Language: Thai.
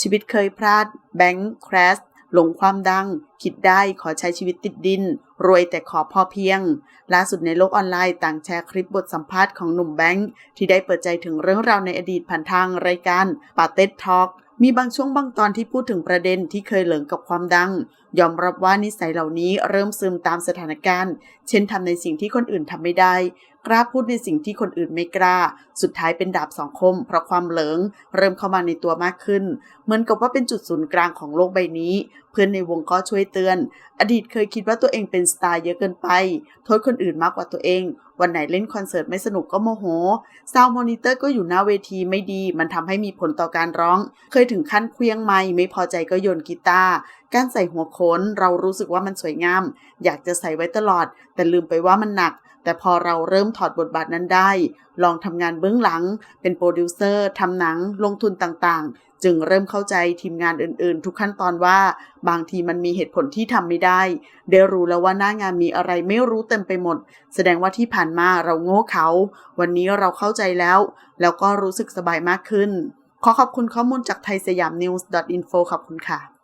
ชีวิตเคยพลาด แบงค์แครสหลงความดัง คิดได้ขอใช้ชีวิตติดดิน รวยแต่ขอพอเพียง ล่าสุดในโลกออนไลน์ต่างแชร์คลิปบทสัมภาษณ์ของหนุ่มแบงค์ ที่ได้เปิดใจถึงเรื่องราวในอดีตผ่านทางรายการปาเต็ดทอกมีบางช่วงบางตอนที่พูดถึงประเด็นที่เคยเหลิงกับความดังยอมรับว่านิสัยเหล่านี้เริ่มซึมตามสถานการณ์ เช่นทำในสิ่งที่คนอื่นทำไม่ได้ กล้าพูดในสิ่งที่คนอื่นไม่กล้า สุดท้ายเป็นดาบสองคม เพราะความเหลิง เริ่มเข้ามาในตัวมากขึ้น เหมือนกับว่าเป็นจุดศูนย์กลางของโลกใบนี้ เพื่อนในวงก็ช่วยเตือน อดีตเคยคิดว่าตัวเองเป็นสตาร์เยอะเกินไป โทษคนอื่นมากกว่าตัวเอง วันไหนเล่นคอนเสิร์ตไม่สนุกก็โมโหซาวมอนิเตอร์ก็อยู่หน้าเวทีไม่ดี มันทำให้มีผลต่อการร้อง เคยถึงขั้นเคลียงไม้ไม่พอใจก็โยนกีตาร์ การใส่หัวโขนเรารู้สึกว่ามันสวยงาม อยากจะใส่ไว้ตลอด แต่ลืมไปว่ามันหนัก แต่พอเราเริ่มถอดบทบาทนั้นได้ ลองทำงานเบื้องหลัง เป็นโปรดิวเซอร์ทำหนัง ลงทุนต่างๆ จึงเริ่มเข้าใจทีมงานอื่นๆ ทุกขั้นตอนว่า บางทีมันมีเหตุผลที่ทำไม่ได้ได้รู้แล้วว่าหน้างานมีอะไรไม่รู้เต็มไปหมด แสดงว่าที่ผ่านมาเราโง่เขา วันนี้เราเข้าใจแล้ว แล้วก็รู้สึกสบายมากขึ้น ขอขอบคุณข้อมูลจากไทยสยามนิวส์ .info ขอบคุณค่ะ